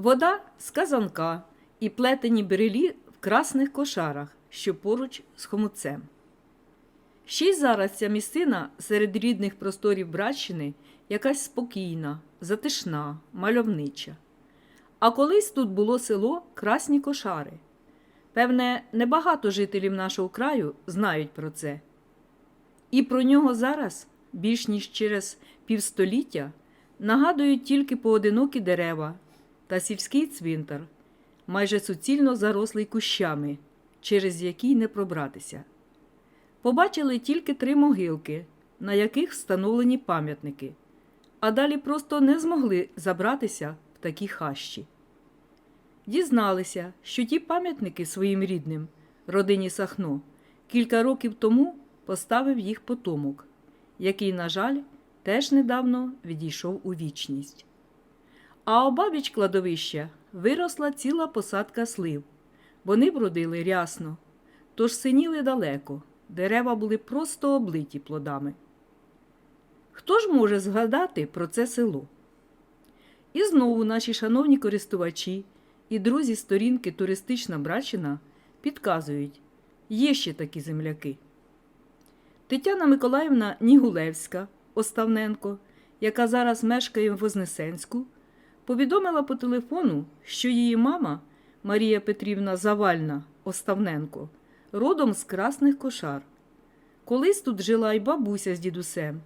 Вода з казанка і плетені берелі в красних кошарах, що поруч з хомуцем. Ще й зараз ця місцина серед рідних просторів Братщини якась спокійна, затишна, мальовнича. А колись тут було село Красні Кошари. Певне, небагато жителів нашого краю знають про це. І про нього зараз, більш ніж через півстоліття, нагадують тільки поодинокі дерева та сільський цвинтар, майже суцільно зарослий кущами, через який не пробратися. Побачили тільки три могилки, на яких встановлені пам'ятники, а далі просто не змогли забратися в такі хащі. Дізналися, що ті пам'ятники своїм рідним, родині Сахно, кілька років тому поставив їх потомок, який, на жаль, теж недавно відійшов у вічність. А обабіч кладовища виросла ціла посадка слив. Вони бродили рясно, тож синіли далеко, дерева були просто облиті плодами. Хто ж може згадати про це село? І знову наші шановні користувачі і друзі сторінки Туристична Брачина підказують, є ще такі земляки. Тетяна Миколаївна Нігулевська, Оставненко, яка зараз мешкає в Вознесенську, повідомила по телефону, що її мама Марія Петрівна Завальна Оставненко родом з красних кошар. Колись тут жила й бабуся з дідусем.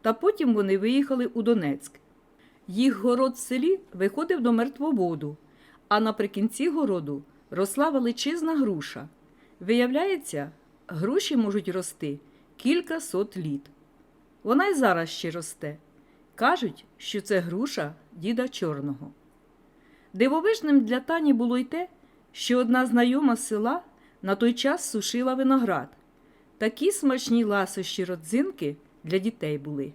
Та потім вони виїхали у Донецьк. Їх город в селі виходив до мертвоводу, а наприкінці городу росла величезна груша. Виявляється, груші можуть рости кілька сот літ. Вона й зараз ще росте. Кажуть, що це груша діда чорного. Дивовижним для Тані було й те, що одна знайома з села на той час сушила виноград. Такі смачні ласощі родзинки для дітей були.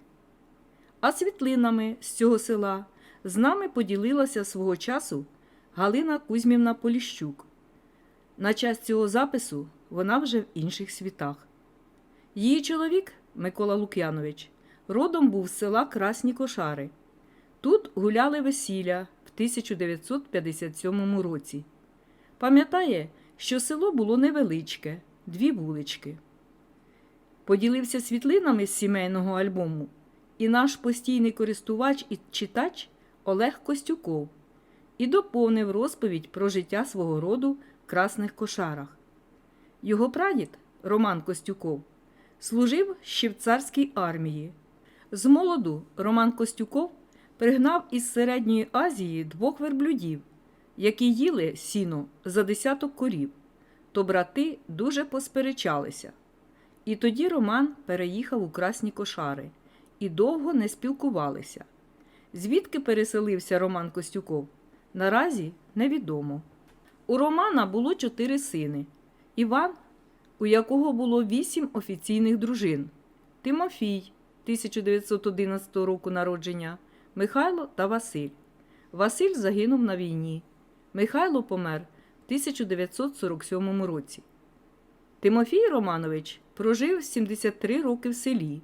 А світлинами з цього села з нами поділилася свого часу Галина Кузьмівна Поліщук. На час цього запису вона вже в інших світах. Її чоловік Микола Лук'янович родом був з села Красні Кошари. Тут гуляли весілля в 1957 році. Пам'ятає, що село було невеличке, дві вулички. Поділився світлинами з сімейного альбому і наш постійний користувач і читач Олег Костюков і доповнив розповідь про життя свого роду в красних кошарах. Його прадід Роман Костюков служив ще в царській армії. З молоду Роман Костюков пригнав із Середньої Азії двох верблюдів, які їли сіно за десяток корів, то брати дуже посперечалися. І тоді Роман переїхав у красні кошари і довго не спілкувалися. Звідки переселився Роман Костюков? Наразі невідомо. У Романа було чотири сини: Іван, у якого було вісім офіційних дружин, Тимофій 1911 року народження, Михайло та Василь. Василь загинув на війні. Михайло помер в 1947 році. Тимофій Романович прожив 73 роки в селі.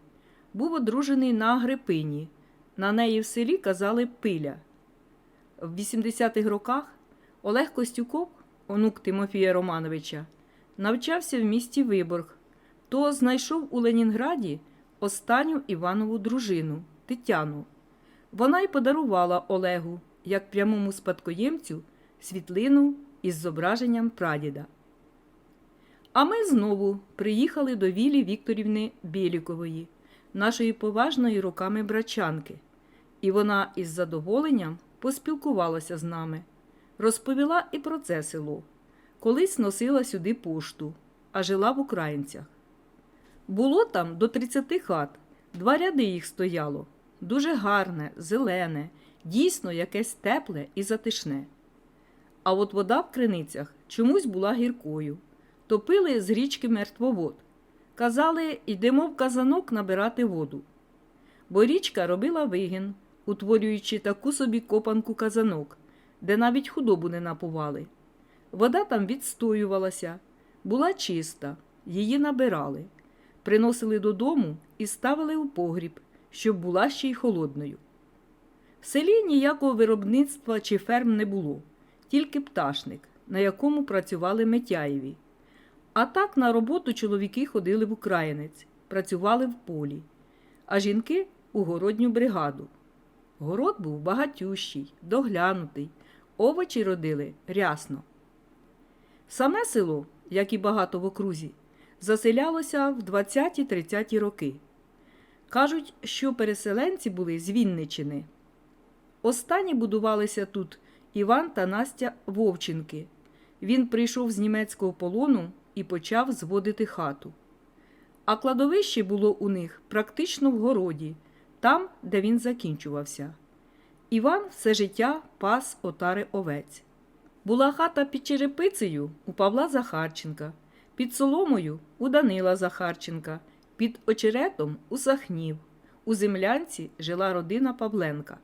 Був одружений на Агрипині. На неї в селі казали Пиля. В 80-х роках Олег Костюков, онук Тимофія Романовича, навчався в місті Виборг, то знайшов у Ленінграді останню Іванову дружину Тетяну. Вона й подарувала Олегу, як прямому спадкоємцю, світлину із зображенням прадіда. А ми знову приїхали до Вілі Вікторівни Білікової, нашої поважної руками брачанки, і вона із задоволенням поспілкувалася з нами, розповіла і про це село. Колись носила сюди пошту, а жила в українцях. Було там до 30 хат, два ряди їх стояло. Дуже гарне, зелене, дійсно якесь тепле і затишне. А от вода в криницях чомусь була гіркою. Топили з річки мертвовод. Казали, йдемо в казанок набирати воду. Бо річка робила вигін, утворюючи таку собі копанку казанок, де навіть худобу не напували. Вода там відстоювалася, була чиста, її набирали, приносили додому і ставили у погріб, щоб була ще й холодною. В селі ніякого виробництва чи ферм не було, тільки пташник, на якому працювали Митяєві. А так на роботу чоловіки ходили в Українець, працювали в полі, а жінки у городню бригаду. Город був багатющий, доглянутий, овочі родили рясно. Саме село, як і багато в окрузі, заселялося в 20-30 роки. Кажуть, що переселенці були з Вінничини. Останні будувалися тут Іван та Настя Вовченки. Він прийшов з німецького полону і почав зводити хату. А кладовище було у них практично в городі, там, де він закінчувався. Іван все життя пас отари овець. Була хата під черепицею у Павла Захарченка, під соломою у Данила Захарченка, під очеретом у Сахнів. У землянці жила родина Павленка.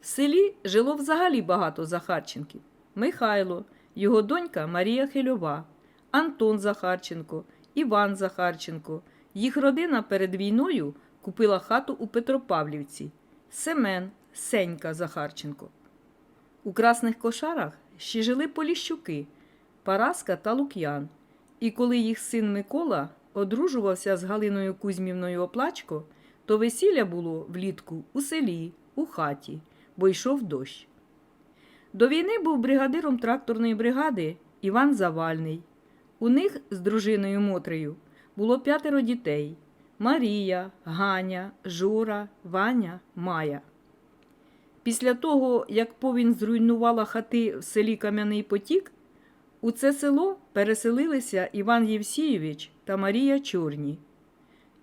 В селі жило взагалі багато Захарченків: Михайло, його донька Марія Хильова, Антон Захарченко, Іван Захарченко. Їх родина перед війною купила хату у Петропавлівці, Семен, Сенька Захарченко. У красних кошарах ще жили Поліщуки, Параска та Лук'ян. І коли їх син Микола одружувався з Галиною Кузьмівною Оплачко, то весілля було влітку у селі, у хаті, бо йшов дощ. До війни був бригадиром тракторної бригади Іван Завальний. У них з дружиною Мотрею було п'ятеро дітей Марія, Ганя, Жора, Ваня, Майя. Після того, як повінь зруйнувала хати в селі Кам'яний Потік, у це село переселилися Іван Євсійович та Марія Чорні.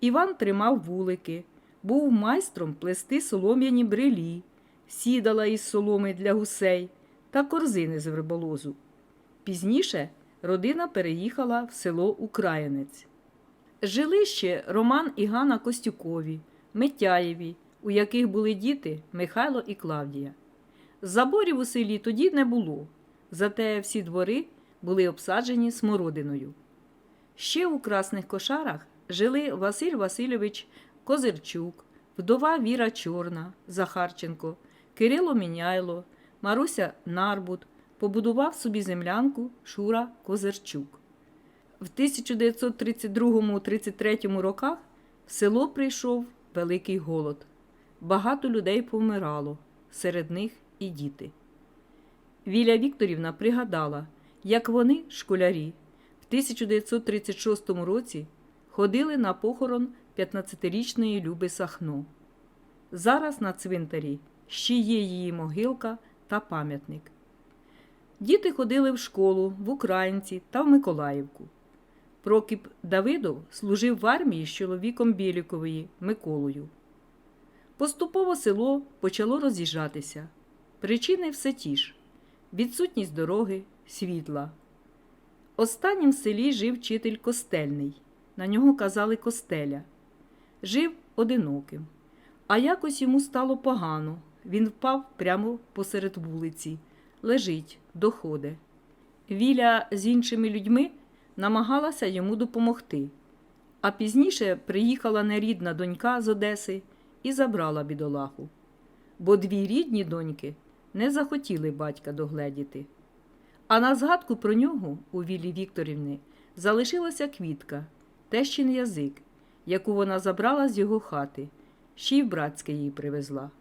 Іван тримав вулики, був майстром плести солом'яні брелі, сідала із соломи для гусей та корзини з верболозу. Пізніше родина переїхала в село Українець. Жили ще Роман і Ганна Костюкові, Митяєві, у яких були діти Михайло і Клавдія. Заборів у селі тоді не було, зате всі двори були обсаджені смородиною. Ще у красних кошарах жили Василь Васильович Козирчук, вдова Віра Чорна, Захарченко, Кирило Міняйло, Маруся Нарбут, побудував собі землянку Шура Козирчук. В 1932-33 роках в село прийшов великий голод. Багато людей помирало, серед них і діти. Віля Вікторівна пригадала, як вони, школярі, в 1936 році ходили на похорон 15-річної Люби Сахно. Зараз на цвинтарі ще є її могилка та пам'ятник. Діти ходили в школу в Українці та в Миколаївку. Прокіп Давидов служив в армії з чоловіком Білікової Миколою. Поступово село почало роз'їжджатися. Причини все ті ж відсутність дороги, світла. Останнім в селі жив вчитель костельний, на нього казали костеля. Жив одиноким, а якось йому стало погано. Він впав прямо посеред вулиці, лежить, доходе. Віля з іншими людьми намагалася йому допомогти, а пізніше приїхала нерідна донька з Одеси і забрала бідолаху. Бо дві рідні доньки не захотіли батька догледіти. А на згадку про нього у Вілі Вікторівни залишилася квітка, тещин язик, яку вона забрала з його хати, ще й братське їй привезла.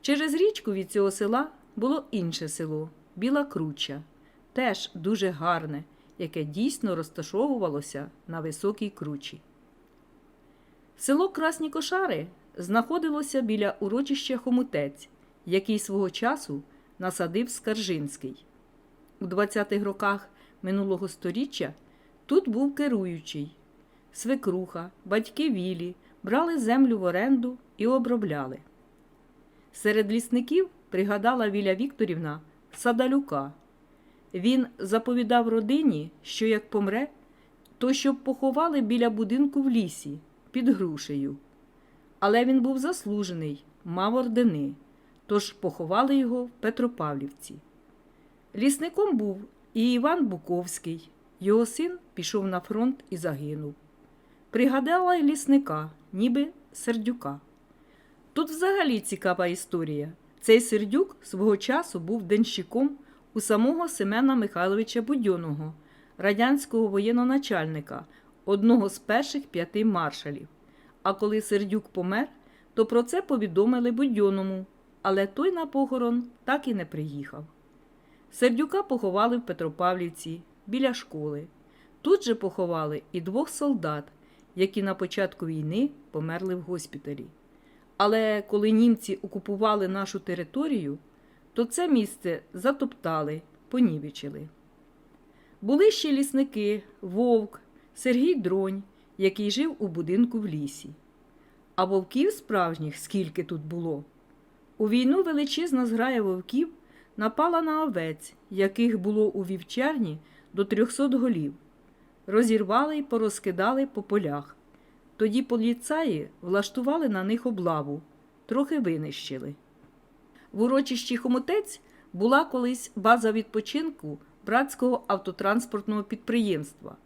Через річку від цього села було інше село Біла Круча, теж дуже гарне, яке дійсно розташовувалося на високій кручі. Село Красні Кошари знаходилося біля урочища Хомутець, який свого часу насадив Скаржинський. У 20-х роках минулого століття тут був керуючий. Свекруха, батьки Вілі брали землю в оренду і обробляли. Серед лісників пригадала Віля Вікторівна Садалюка. Він заповідав родині, що як помре, то щоб поховали біля будинку в лісі під грушею. Але він був заслужений, мав ордени, тож поховали його в Петропавлівці. Лісником був і Іван Буковський. Його син пішов на фронт і загинув. Пригадала й лісника, ніби сердюка. Тут взагалі цікава історія. Цей сердюк свого часу був денщиком у самого Семена Михайловича Будьоного, радянського воєноначальника, одного з перших п'яти маршалів. А коли сердюк помер, то про це повідомили Будьоному, але той на похорон так і не приїхав. Сердюка поховали в Петропавлівці біля школи. Тут же поховали і двох солдат, які на початку війни померли в госпіталі. Але коли німці окупували нашу територію, то це місце затоптали, понівечили. Були ще лісники, вовк, Сергій Дронь, який жив у будинку в лісі. А вовків справжніх скільки тут було. У війну величезна зграя вовків напала на овець, яких було у вівчарні до 300 голів. Розірвали й порозкидали по полях. Тоді поліцаї влаштували на них облаву, трохи винищили. В урочищі Хомутець була колись база відпочинку братського автотранспортного підприємства.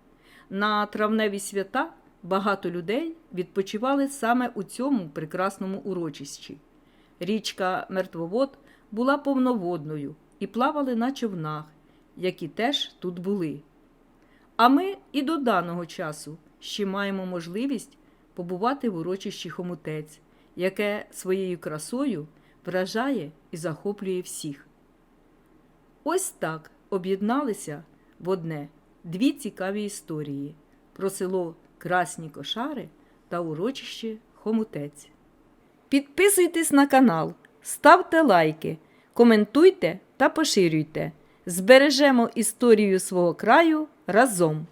На травневі свята багато людей відпочивали саме у цьому прекрасному урочищі. Річка Мертвовод була повноводною і плавали на човнах, які теж тут були. А ми і до даного часу ще маємо можливість побувати в урочищі Хомутець, яке своєю красою вражає і захоплює всіх. Ось так об'єдналися в одне дві цікаві історії про село Красні Кошари та урочище Хомутець. Підписуйтесь на канал, ставте лайки, коментуйте та поширюйте. Збережемо історію свого краю разом.